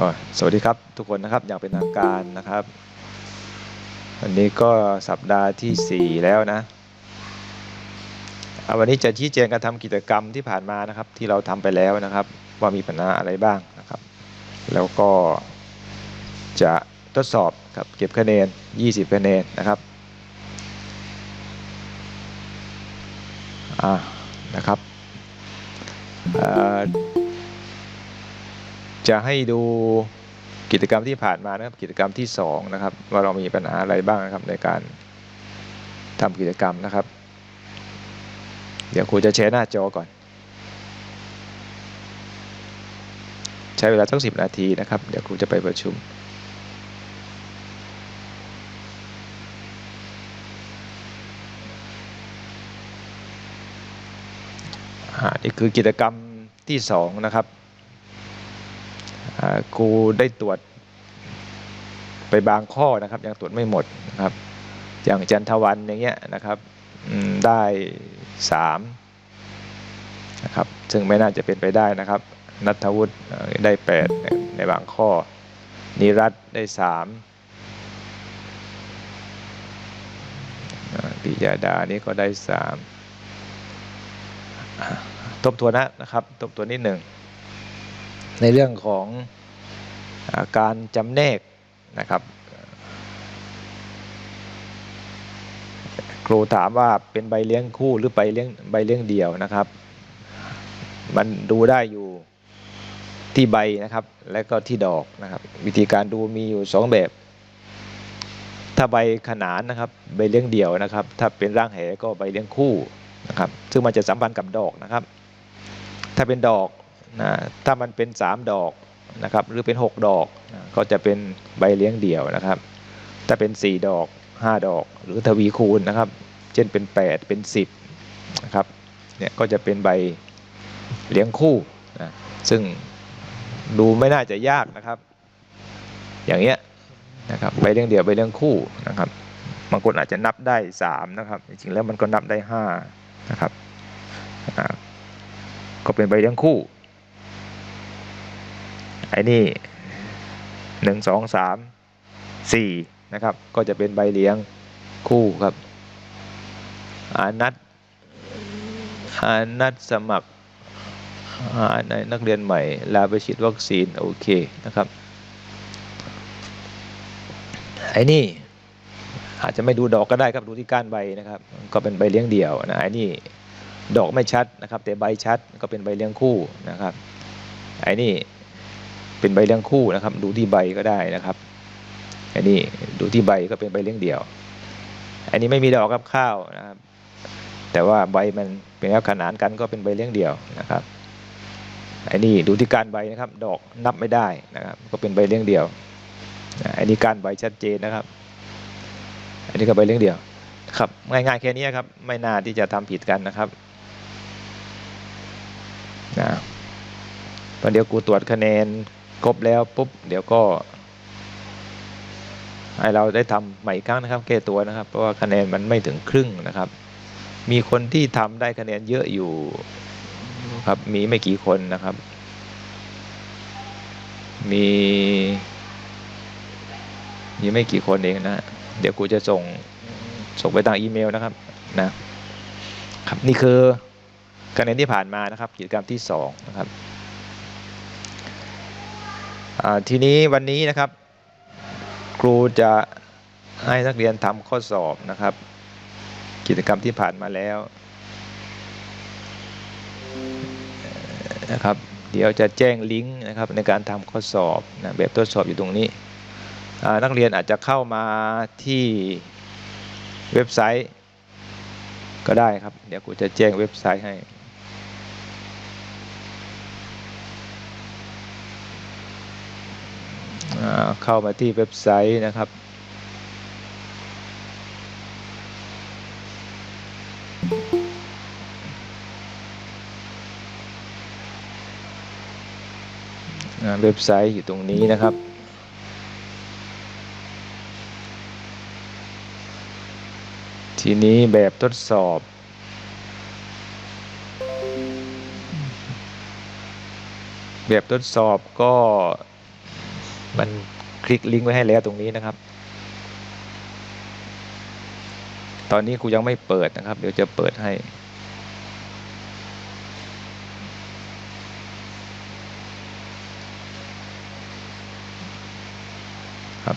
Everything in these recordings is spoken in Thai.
ก็สวัสดีครับทุกคนนะครับอย่างเป็นทางการนะครับวันนี้ก็สัปดาห์ที่ 4 แล้วนะอ่าวันนี้จะชี้แจงการทำกิจกรรมที่ผ่านมานะครับ ที่เราทำไปแล้วนะครับ ว่ามีปัญหาอะไรบ้างนะครับ แล้วก็จะทดสอบครับเก็บคะแนน 20 คะแนนนะครับอ่านะครับอ่า จะให้ดูกิจกรรมที่ผ่านมานะครับ กิจกรรมที่2นะครับ ว่าเรามีปัญหาอะไรบ้างนะครับในการทำกิจกรรมนะครับ เดี๋ยวครูจะแชร์หน้าจอก่อน ใช้เวลาสักสิบนาทีนะครับ เดี๋ยวครูจะไปประชุมอ่านี่คือกิจกรรมที่สองนะครับ อ่าครูได้ตรวจไปบางข้อนะครับ ยังตรวจไม่หมดนะครับ อย่างจันทวันอย่างเงี้ยนะครับได้สามนะครับ ซึ่งไม่น่าจะเป็นไปได้นะครับนัทวุฒิได้แปดในบางข้อ นิรัตได้สามปิยาดานี่ก็ได้สามทบทวนนะนะครับ ทบทวนนิดหนึ่ง ในเรื่องของอาการจำแนกนะครับครูถามว่าเป็นใบเลี้ยงคู่หรือใบเลี้ยงใบเลี้ยงเดี่ยวนะครับ มันดูได้อยู่ที่ใบนะครับ และก็ที่ดอกนะครับ วิธีการดูมีอยู่สองแบบ ถ้าใบขนานนะครับใบเลี้ยงเดี่ยวนะครับ ถ้าเป็นร่างแหก็ใบเลี้ยงคู่นะครับ ซึ่งมันจะสัมพันธ์กับดอกนะครับ ถ้าเป็นดอก นะถ้ามันเป็น 3 ดอกนะครับหรือเป็น 6 ดอกนะก็จะเป็นใบเลี้ยงเดี่ยวนะครับ ถ้าเป็น 4 ดอก 5 ดอก หรือทวีคูณนะครับ เช่นเป็น 8 เป็น 10นะครับเนี่ยก็จะเป็นใบเลี้ยงคู่นะซึ่งดูไม่น่าจะยากนะครับ อย่างเงี้ยนะครับใบเลี้ยงเดี่ยวใบเลี้ยงคู่นะครับบางคนอาจจะนับได้ 3 นะครับ จริงๆแล้วมันก็นับได้5นะครับก็เป็นใบเลี้ยงคู่ ไอ้นี่หนึ่งสองสามสี่นะครับ ก็จะเป็นใบเลี้ยงคู่ครับอานัดอานัดสมัครในนักเรียนใหม่ลาไปฉีดวัคซีนโอเคนะครับไอ้นี่อาจจะไม่ดูดอกก็ได้ครับดูที่ก้านใบนะครับ ก็เป็นใบเลี้ยงเดี่ยวนะไอ้นี่ดอกไม่ชัดนะครับ แต่ใบชัดก็เป็นใบเลี้ยงคู่นะครับไอ้นี่ เป็นใบเลี้ยงคู่นะครับ ดูที่ใบก็ได้นะครับอ้นี่ดูที่ใบก็เป็นใบเลี้ยงเดี่ยวอ้นี่ไม่มีดอกกับข้าวนะครับ แต่ว่าใบมันเป็นแล้วขนานกันก็เป็นใบเลี้ยงเดี่ยวนะครับอ้นี่ดูที่การใบนะครับ ดอกนับไม่ได้นะครับ ก็เป็นใบเลี้ยงเดี่ยวอ้นี่การใบชัดเจนนะครับ อันนี้ก็ใบเลี้ยงเดี่ยวครับง่ายๆแค่นี้ครับ ไม่น่าที่จะทำผิดกันนะครับนะพอเดี๋ยวกูตรวจคะแนน ครบแล้วปุ๊บเดี๋ยวก็ให้เราได้ทำใหม่อีกครั้งนะครับแก้ตัวนะครับ เพราะว่าคะแนนมันไม่ถึงครึ่งนะครับ มีคนที่ทำได้คะแนนเยอะอยู่ครับมีไม่กี่คนนะครับ มีมีไม่กี่คนเองนะเดี๋ยวกูจะส่งส่งไปทางอีเมลนะครับนะครับนี่คือคะแนนที่ผ่านมานะครับ กิจกรรมที่2นะครับ ทีนี้วันนี้นะครับ ครูจะให้นักเรียนทำข้อสอบนะครับ กิจกรรมที่ผ่านมาแล้วนะครับ เดี๋ยวจะแจ้งลิงก์นะครับในการทำข้อสอบนะแบบทดสอบอยู่ตรงนี้ นักเรียนอาจจะเข้ามาที่เว็บไซต์ก็ได้ครับ เดี๋ยวครูจะแจ้งเว็บไซต์ให้ อ่า เข้ามาที่เว็บไซต์นะครับ เว็บไซต์อยู่ตรงนี้นะครับทีนี้แบบทดสอบ แบบทดสอบก็ มันคลิกลิงก์ไว้ให้แล้วตรงนี้นะครับ ตอนนี้กูยังไม่เปิดนะครับ เดี๋ยวจะเปิดให้ ครับ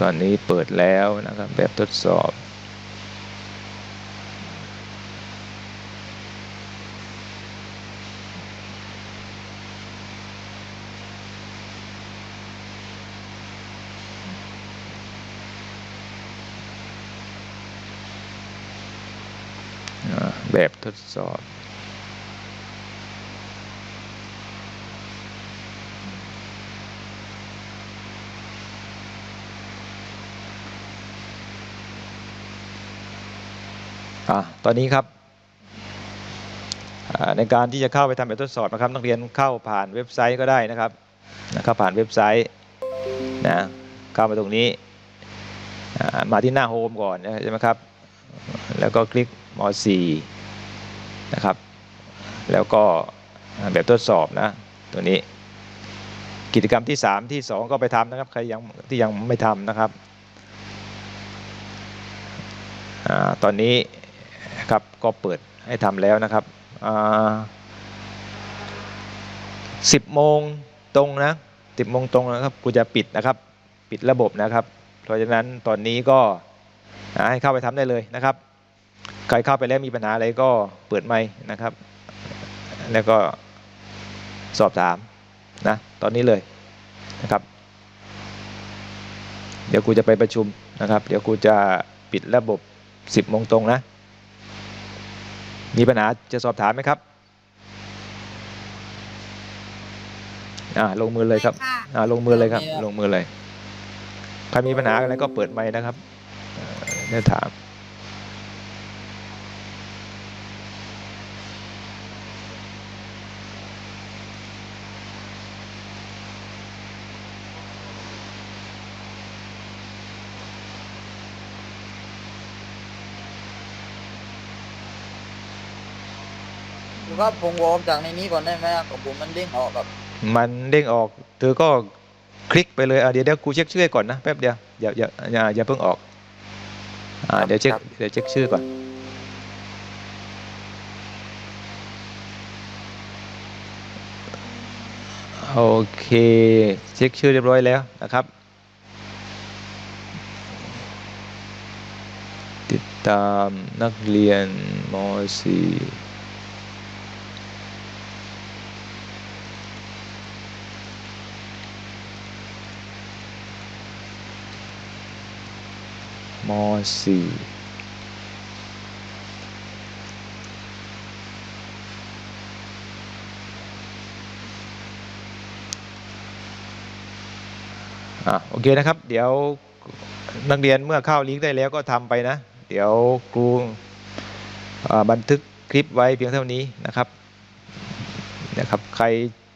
ตอนนี้เปิดแล้วนะครับ แบบทดสอบ อ่า แบบทดสอบ อ่าตอนนี้ครับอ่าในการที่จะเข้าไปทำแบบทดสอบนะครับ นักเรียนเข้าผ่านเว็บไซต์ก็ได้นะครับนะครับผ่านเว็บไซต์นะเข้ามาตรงนี้มาที่หน้าโฮมก่อนใช่ไหมครับ แล้วก็คลิกม .4 นะครับ แล้วก็แบบทดสอบนะตัวนี้ กิจกรรมที่ 3 ที่ 2 ก็ไปทำนะครับ ใครยังที่ยังไม่ทำนะครับอตอนนี้ครับก็เปิดให้ทำแล้วนะครับสิบโมงตรงนะสิบโมงตรงนะครับกูจะปิดนะครับ ปิดระบบนะครับ เพราะฉะนั้นตอนนี้ก็ให้เข้าไปทำได้เลยนะครับ ใครเข้าไปแล้วมีปัญหาอะไรก็เปิดไมค์นะครับ แล้วก็สอบถามนะตอนนี้เลยนะครับ เดี๋ยวกูจะไปประชุมนะครับ เดี๋ยวกูจะปิดระบบ 10โมงตรงนะ มีปัญหาจะสอบถามไหมครับอ่าลงมือเลยครับไม่ค่ะอ่าลงมือเลยครับไม่ครับ ลงมือเลย ใครมีปัญหาอะไรก็เปิดไมค์นะครับเอ่อเดี๋ยวถาม ครับผมวอร์มจากในนี้ก่อนได้ไหมครับของผมมันเด้งออกครับมันเด้งออกเธอก็คลิกไปเลยอะเดี๋ยวเดี๋ยวกูเช็คชื่อให้ก่อนนะแป๊บเดียวอย่าอย่าอย่าอย่าเพิ่งออกอ่าเดี๋ยวเช็คเดี๋ยวเช็คชื่อก่อนโอเคเช็คชื่อเรียบร้อยแล้วนะครับติดตามนักเรียนม .4 ม .4 อะโอเคนะครับ เดี๋ยวนักเรียนเมื่อเข้าลิงก์ได้แล้วก็ทำไปนะ เดี๋ยวครูบันทึกคลิปไว้เพียงเท่านี้นะครับนะครับ ใคร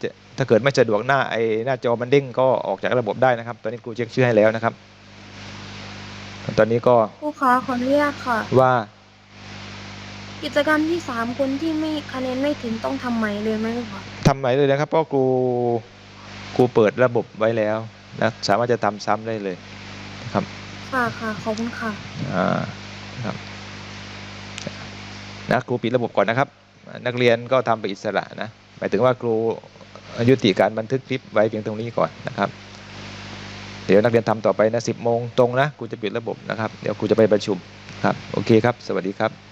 จะถ้าเกิดไม่สะดวกหน้าไอหน้าจอมันเด้งก็ออกจากระบบได้นะครับ ตอนนี้ครูเช็คชื่อให้แล้วนะครับ ตอนนี้ก็ครูคะขออนุญาตค่ะ ว่า กิจกรรมที่สามคนที่ไม่คะแนนไม่ถึงต้องทำใหม่เลยไหมครูคะทำไหนเลยนะครับเพราะครูครูเปิดระบบไว้แล้วนะสามารถจะทำซ้ำได้เลยนะครับค่ะค่ะขอบคุณค่ะอ่าครับนะครูปิดระบบก่อนนะครับ นักเรียนก็ทำไปอิสระนะหมายถึงว่าครูยุติการบันทึกคลิปไว้เพียงตรงนี้ก่อนนะครับ เดี๋ยวนักเรียนทำต่อไปนะสิบโมงตรงนะครูจะปิดระบบนะครับ เดี๋ยวครูจะไปประชุมครับ โอเคครับ สวัสดีครับ